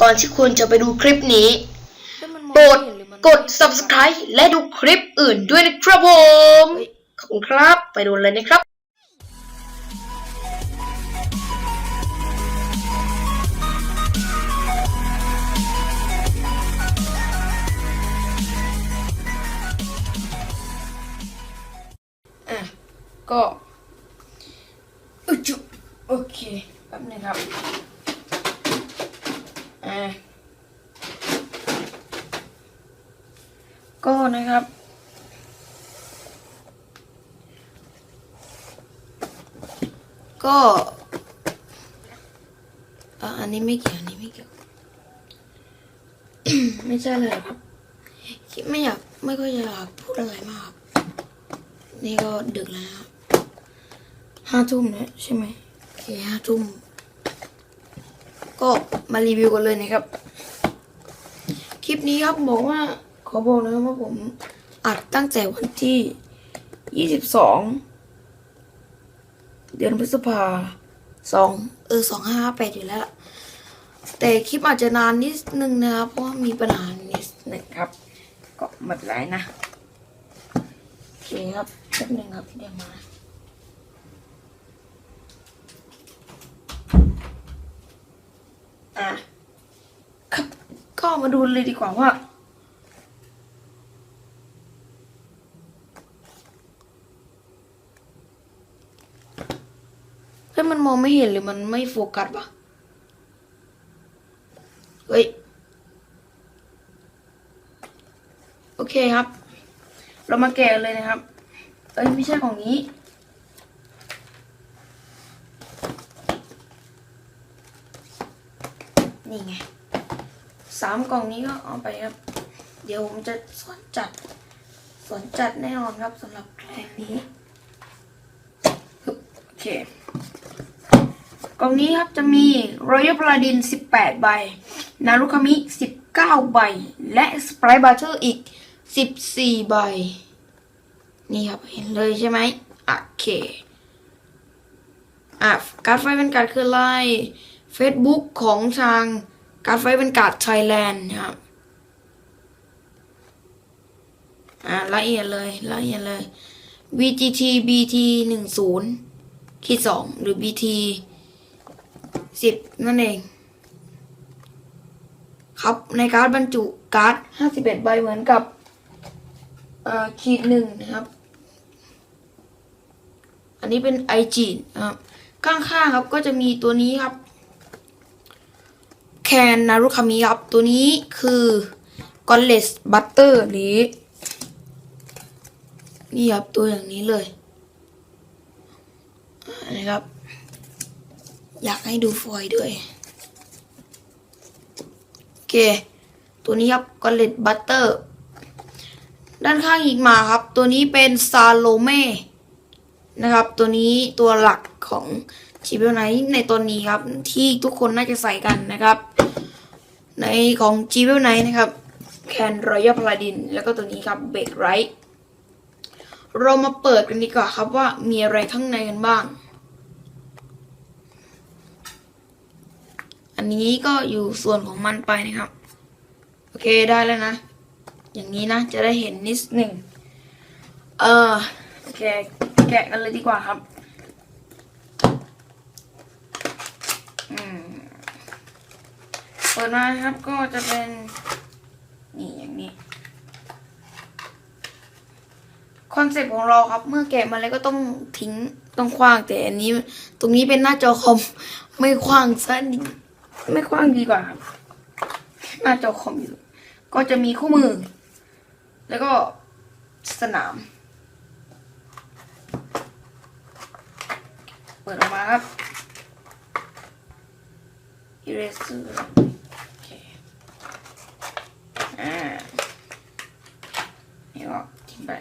ก่อนที่คุณจะไปดูคลิปนี้ โปรดกด subscribe และดูคลิปอื่นด้วยนะครับผม ขอบคุณครับ ไปดูเลยนะครับอะก็อุ๊ยจุโอเคแป๊บนึงครับ อะ ก็นะครับ ก็อันนี้ไม่เกี่ยวอันนี้ไม่เกี่ยว ไม่ใช่เลยครับคิดไม่อยากไม่ค่อยอยากพูดอะไรมาก นี่ก็ดึกแล้วครับห้าทุ่มแล้วใช่ไหมโอเคห้าทุ่มก็มารีวิวกันเลยนะครับ คลิปนี้ครับบอกว่า ขอบอกนะครับว่าผมอัดตั้งแต่วันที่ 22 เดือนพฤษภาสองเออสองห้าแปดอยู่แล้วแต่คลิปอาจจะนานนิดนึงนะครับ เพราะมีปัญหานิดหนึ่งครับ ก็ไม่เป็นไรนะโอเคครับแป๊บหนึงครับเดี๋ยวมาอะครับก็มาดูเลยดีกว่าว่า เฮ้ยมันม องไม่เห็นหรือมันไม่โฟกัสปะเฮ้ย โอเคครับ เรามาแกะเลยนะครับ เอ้ย ไม่ใช่ของนี้ นี่ไง สามกล่องนี้ก็เอาไปครับ เดี๋ยวผมจะสอนจัด สอนจัดแน่นอนครับสำหรับแคลนี้ โอเค กล่องนี้ครับจะมี Royal Paladin 18 ใบ นารุคามิ 19 ใบ และ Sprite Butter อีก 14 ใบ นี่ครับ เห็นเลยใช่ไหมโอเค อะ การ์ดไฟเป็นการ์ดคืออะไร Facebook ของทางการ์ดไฟเป็นการ์ดไทยแลนด์นะครับ อะละเอียดเลยละเอียดเลย VGT BT หนึ่งศูนย์ขีดสองหรือ BT สิบนั่นเอง ครับในการ์ดบรรจุการ์ดห้าสิบเอ็ดใบเหมือนกับขีดหนึ่งนะครับ อันนี้เป็นไอจีนะครับ ข้างๆครับก็จะมีตัวนี้ครับ แคนนารุคามิครับ ตัวนี้คือกอนเลสบัตเตอร์หรือนี่ครับตัวอย่างนี้เลยนะครับ อยากให้ดูฟอยด้วย โอเค ตัวนี้ครับกอลเลตบัตเตอร์ ด้านข้างอีกมาครับ ตัวนี้เป็นซาโลเม่นะครับ ตัวนี้ตัวหลักของชิเบลไนในตัวนี้ครับ ที่ทุกคนน่าจะใส่กันนะครับ ในของจีเวลไนนะครับแคนรอยัลพลาดิน แล้วก็ตัวนี้ครับเบรกไรท์เรามาเปิดกันดีกว่าครับว่ามีอะไรข้างในกันบ้าง อันนี้ก็อยู่ส่วนของมันไปนะครับ โอเคได้แล้วนะ อย่างนี้นะ จะได้เห็นนิดหนึ่งเออโอเคแกะกันเลยดีกว่าครับเปิดมาครับก็จะเป็น นี่อย่างนี้คอนเซ็ปต์ของเราครับเมื่อแกะมาแล้วก็ต้องทิ้งต้องคว้างแต่อันนี้ ตรงนี้เป็นหน้าจอคอมไม่คว้างซะ ไม่คว้างดีกว่าครับหน้าจอคอมอยู่ ก็จะมีคู่มือ แล้วก็สนาม เปิดออกมาครับ eraser โอเคอ่านี่ก็ทิ้งไป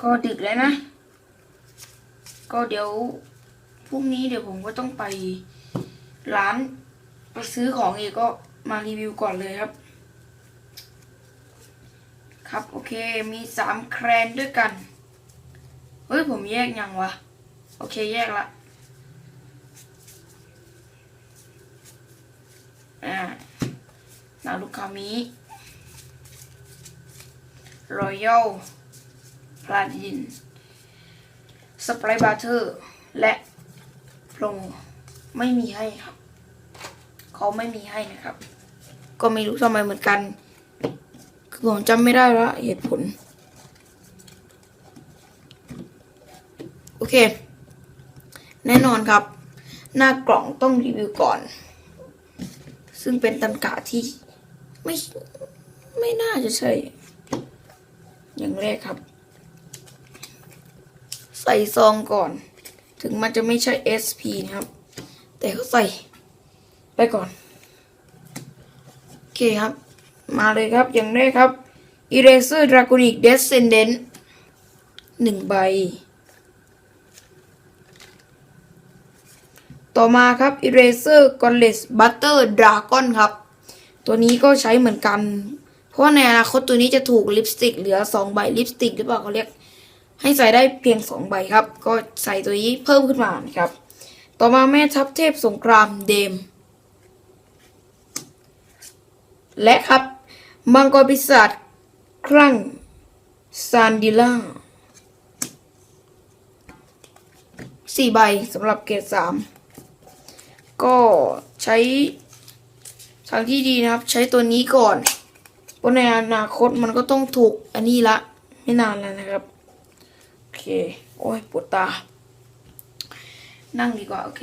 ก็ดึกแล้วนะ ก็เดี๋ยวพรุ่งนี้เดี๋ยวผมก็ต้องไป ร้านไปซื้อของอีกก็มารีวิวก่อนเลยครับ ครับโอเคมีสามแครนด้วยกัน เฮ้ย ผมแยกยังวะ โอเคแยกละอ่านารุคามิรอยัลพลาดินสไปร์บัตเตอร์ และโปร ไม่มีให้ครับ เขาไม่มีให้นะครับ ก็ไม่รู้ทำไมเหมือนกัน คือผมจำไม่ได้แล้วเหตุผล โอเค แน่นอนครับ หน้ากล่องต้องรีวิวก่อน ซึ่งเป็นตันกาที่ไม่ไม่น่าจะใช่ อย่างแรกครับ ใส่ซองก่อน ถึงมันจะไม่ใช่ SP นะครับ แต่เขาใส่ไปก่อน โอเคครับ มาเลยครับ อย่างแรกครับ Eraser Draconic Descendant หนึ่งใบ ต่อมาครับ Eraser Gauntlet Butter Dragon ครับ ตัวนี้ก็ใช้เหมือนกัน เพราะในอนาคตตัวนี้จะถูกลิปสติกเหลือ2ใบลิปสติกหรือเปล่าเขาเรียก ให้ใส่ได้เพียง2ใบครับ ก็ใส่ตัวนี้เพิ่มขึ้นมานะครับ ต่อมาแม่ทัพเทพสงครามเดม และครับมังกรปีศาจครั่งซานดิล่าสี่ใบสำหรับเกรดสามก็ใช้ทางที่ดีนะครับ ใช้ตัวนี้ก่อนเพราะในอนาคตมันก็ต้องถูกอันนี้ละ ไม่นานแล้วนะครับ โอเค โอ้ยปวดตา นั่งดีกว่า โอเค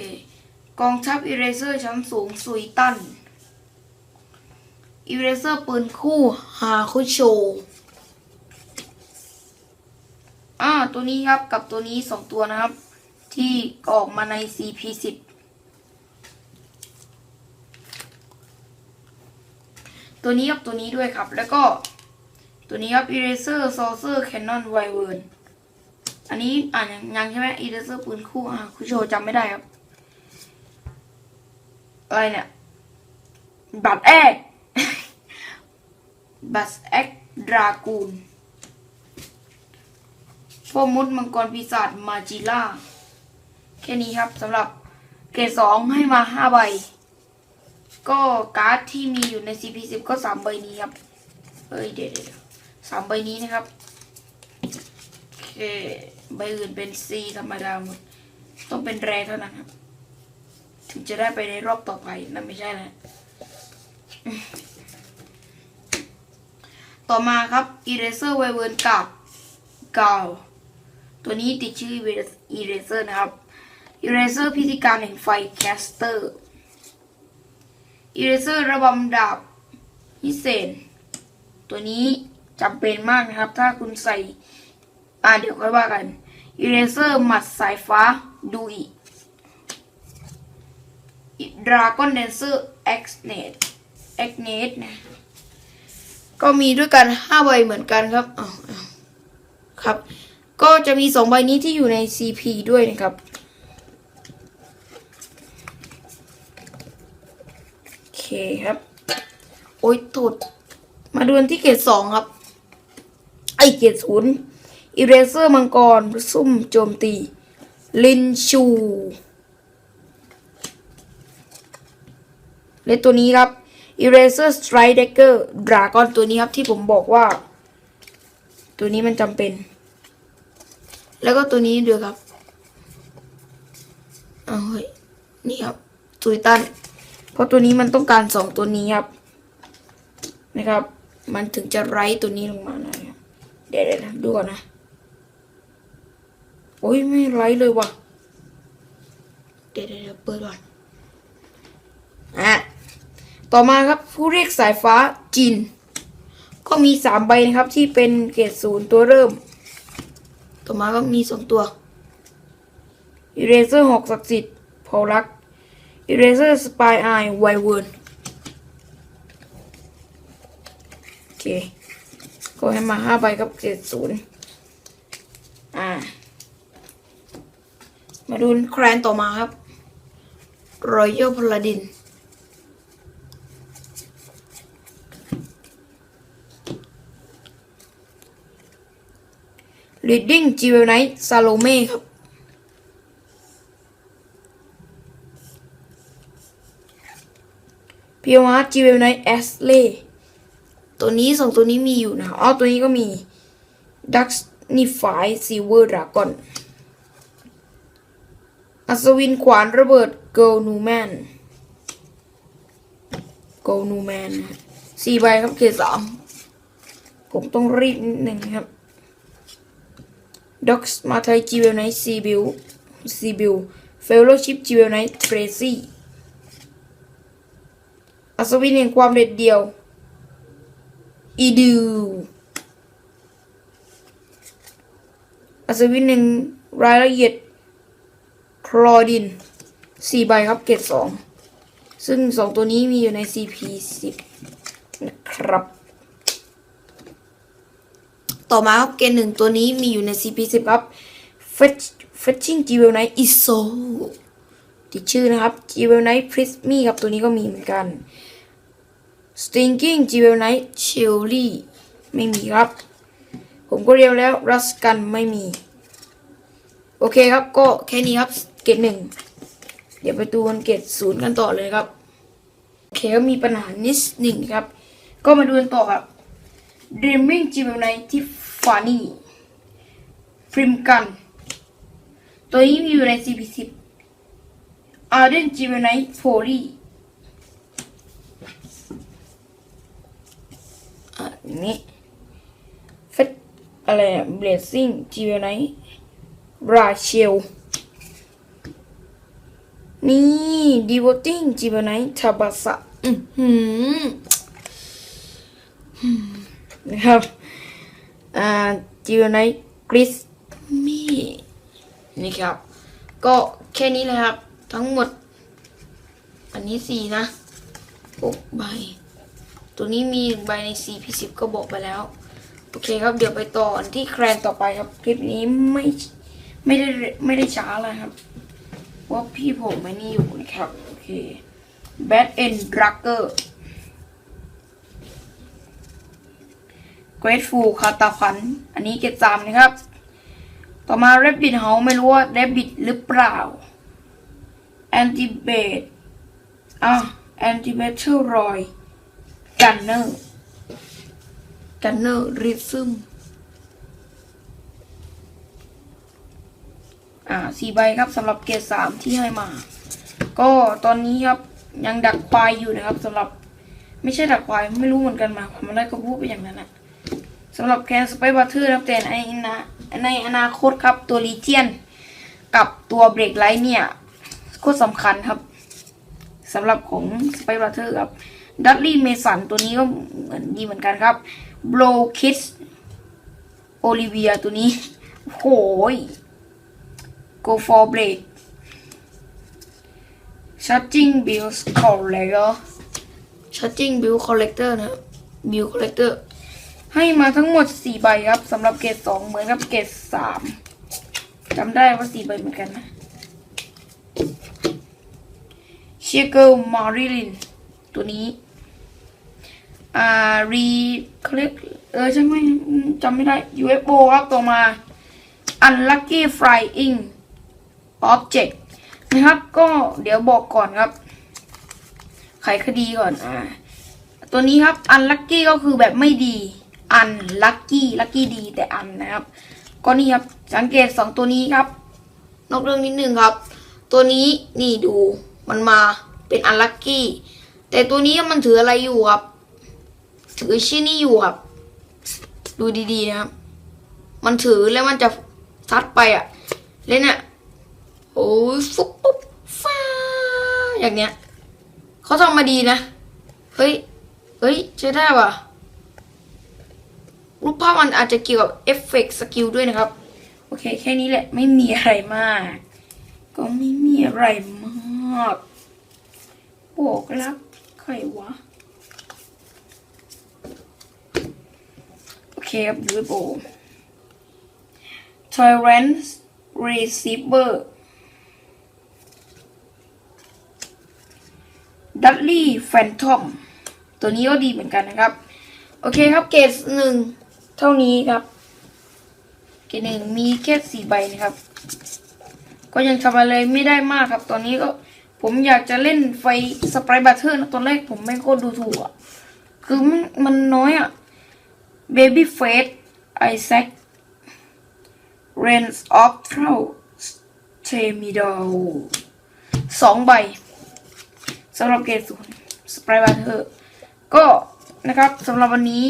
กองทัพอิเรเซอร์ชั้นสูงซุยตันอีเรเซอร์ปืนคู่ฮาคุโชอ่าตัวนี้ครับกับตัวนี้สองตัวนะครับ ที่ออกมาใน CP10 ตัวนี้กับตัวนี้ด้วยครับ แล้วก็ตัวนี้ครับ Eraser Saucer Cannon Wyvern อันนี้อ่านยังใช่ไหม Eraser ปืนคู่อ่าคุณโชจำไม่ได้ครับ อะไรเนี่ย บัตรแอกบัสแอกดรากูนพ่อมดมังกรปีศาจมาจิล่า แค่นี้ครับสำหรับเกรดสองให้มาห้าใบ ก็การ์ดที่มีอยู่ใน CP10 ก็สามใบนี้ครับเอ้ยเดี๋ยวเดี๋ยวสามใบนี้นะครับ โอเค ใบอื่นเป็น C ธรรมดาหมด ต้องเป็นแรเท่านั้นครับ ถึงจะได้ไปในรอบต่อไปนั่นไม่ใช่แล้วต่อมาครับ Eraser w y v e r n กับกาวตัวนี้ติดชื่อ Eraser นะครับ Eraser พิธีการแห่งไฟ Caster Eraser ระบำดาบพิเศษ ตัวนี้จำเป็นมากนะครับ ถ้าคุณใส่ อ่าเดี๋ยวค่อยว่ากัน Eraser หมัดสายฟ้าดูอีดราก Dragon Dancer X Net X Net นะก็มีด้วยกันห้าใบเหมือนกันครับอ้าวอ้าครับ ก็จะมีสองใบนี้ที่อยู่ใน CP ด้วยนะครับโอเคครับ โอ้ยโทษมาดูนที่เกรดสองครับ ไอเกรดศูนย์ อิเรเซอร์มังกร ซุ่มโจมตี ลินชู และตัวนี้ครับ Eraser Strike Dagger Dragon ตัวนี้ครับที่ผมบอกว่า ตัวนี้มันจำเป็น แล้วก็ตัวนี้ด้วยครับเอาเฮ้ยนี่ครับซุยตันเพราะตัวนี้มันต้องการสองตัวนี้ครับ นะครับ มันถึงจะไร้ตัวนี้ลงมานะครับเดี๋ยวเดี๋ยวนะดูก่อนนะ โอ้ยไม่ไร้เลยว่ะเดี๋ยวเดี๋ยวเดี๋ยวเปิดก่อนอะต่อมาครับผู้เรียกสายฟ้าจินก็มีสามใบนะครับที่เป็นเกรดศูนย์ตัวเริ่ม ต่อมาก็มีสองตัวอิเรเซอร์หกศักดิ์สิทธิ์พอลักอิเรเซอร์สปายไอไวเวิร์นโอเค ก็ให้มาห้าใบครับเกรดศูนย์อ่า มาดูแครนต่อมาครับรอยัลพลาดิน Reading Jewel Knight Salome ครับเพพียวาจีเวลไนแอสเล่ตัวนี้สองตัวนี้มีอยู่นะอ๋อตัวนี้ก็มีดักนิฟายซีเวอร์ดรากอน อัศวินขวานระเบิดเกิลนูแมนเกิลนูแมนสี่ใบครับเกรดสามผมต้องรีบนิดหนึ่งครับด็อกส์มาไทยจีเวลไนซีบิลซีบิลเฟลโลชิพจีเวลไนเทรซี่อัศวินแห่งความเด็ดเดี่ยว อีดูอัศวินแห่งรายละเอียด คลอดินสี่ใบครับเกรดสองซึ่งสองตัวนี้มีอยู่ใน CP สิบนะครับ ต่อมาครับเกรดหนึ่งตัวนี้มีอยู่ใน CP สิบครับ Fetch Fetching g w e l Knight ISO ติดชื่อนะครับ g w e l Knight Prism ครับตัวนี้ก็มีเหมือนกัน Stinking g w e l Knight Chilly ไม่มีครับ ผมก็เรียกแล้วรัสกันไม่มี โอเคครับก็แค่นี้ครับ เกรดหนึ่งเดี๋ยวไปดูกันเกรดศูนย์กันต่อเลยครับโอเคก็มีปัญหานิดหนึ่งครับ ก็มาดูกันต่อครับ Dreaming g w e l Knight Tiffany พริมกัน ตัวนี้มีอยู่ใน CP10 Arden g w e l Knight Poly อะอย่างนี้เฟสอะไรเบลซิ่งจีเวลไนราเชล นี่ดีโวติ้งจีเวลไนทาบาสะอือหือหืมนะครับอ่าจีเวลไนกริสมี่นี่ครับ ก็แค่นี้เลยครับ ทั้งหมด อันนี้สี่นะหกใบ ตัวนี้มีหนึ่งใบใน CP10 ก็บอกไปแล้ว โอเคครับเดี๋ยวไปต่ออันที่แครนต่อไปครับ คลิปนี้ไม่ไม่ได้ไม่ได้ช้าเลยครับ ว่าพี่ผมไม่นี่อยู่นะครับ โอเค Bad End Drugger Grateful คาตาพัน อันนี้เกรดสามนะครับ ต่อมา Rabbit House ไม่รู้ว่า Rabbit หรือเปล่า Anti b a t อะ Anti Battle Roy กันเนอร์กันเนอร์ริซึม อ่าสี่ใบครับสำหรับเกรดสามที่ให้มา ก็ตอนนี้ครับยังดักควายอยู่นะครับสำหรับไม่ใช่ดักควายไม่รู้เหมือนกันมาผมอะไรก็พูดไปอย่างนั้นนะสำหรับแคนสไปบัตเตอร์ครับแต่ในนะในอนาคตครับตัวลีเจียน กับตัวเบรกไลท์เนี่ยโคตรสำคัญครับสำหรับของสไปบัตเตอร์ครับดัตลี่เมสันตัวนี้ก็เหมือนดีเหมือนกันครับโบลคิสโอลิเวียตัวนี้โหย go for break charging bills collector charging bill collector นะ bill collector ให้มาทั้งหมด 4 ใบครับสำหรับเกรด2เหมือนกับเกรด3จำได้ว่า 4 ใบเหมือนกันนะเชียเกิลมาริลินตัวนี้ อ่า รีเขาเรียกเออใช่ไหมอืมจำไม่ได้ UFO ครับต่อมา Unlucky Flying Object นะครับ ก็เดี๋ยวบอกก่อนครับ ไขคดีก่อนอ่าตัวนี้ครับ Unlucky ก็คือแบบไม่ดี Unlucky Lucky ดีแต่อันนะครับ ก็นี่ครับ สังเกตสองตัวนี้ครับ นอกเรื่องนิดนึงครับ ตัวนี้นี่ดูมันมาเป็นอันลัคกี้แต่ตัวนี้มันถืออะไรอยู่ครับ ถือชิ้นนี้อยู่ครับ ดูดีๆนะครับ มันถือแล้วมันจะซัดไปอะแล้วเนี่ย โอ้ยฟุบปุ๊บฟ้าอย่างเนี้ยเขาทำมาดีนะ เฮ้ย เฮ้ยใช้ได้ว่ะรูปภาพมันอาจจะเกี่ยวกับเอฟเฟกต์สกิลด้วยนะครับ โอเค แค่นี้แหละไม่มีอะไรมาก ก็ไม่มีอะไรมากบอกรักใครวะ โอเคครับดูโบ Tyrant Receiver Dudley Phantom ตัวนี้ก็ดีเหมือนกันนะครับ โอเคครับเกรดหนึ่งเท่านี้ครับ เกรดหนึ่งมีแค่สี่ใบนะครับ ก็ยังทำอะไรไม่ได้มากครับ ตอนนี้ก็ผมอยากจะเล่นไฟสไปร์บัตเทอร์นะตอนแรกผมไม่โคตรดูถูกอะ คือมันมันน้อยอะ Baby Face Isaac Reigns of t r o u t e m i d o สองใบ สำหรับเกรดศูนย์สไปร์บัตเทอร์ก็นะครับสำหรับวันนี้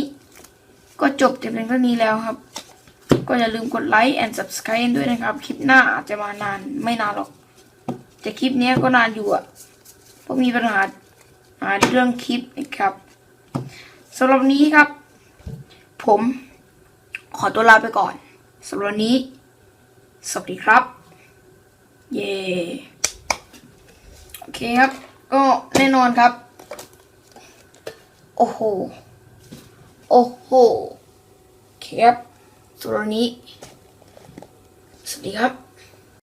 ก็จบแต่เพียงเท่านี้แล้วครับ ก็อย่าลืมกดไลค์ and subscribe ด้วยนะครับ คลิปหน้าอาจจะมานานไม่นานหรอก แต่คลิปนี้ก็นานอยู่อะเพราะมีปัญหาหาเรื่องคลิปนะครับสำหรับนี้ครับ ผมขอตัวลาไปก่อนสำหรับนี้ สวัสดีครับ เย่โอเคครับ ก็แน่นอนครับ โอ้โห โอ้โหแคครับสำหรับวันนี้ สวัสดีครับ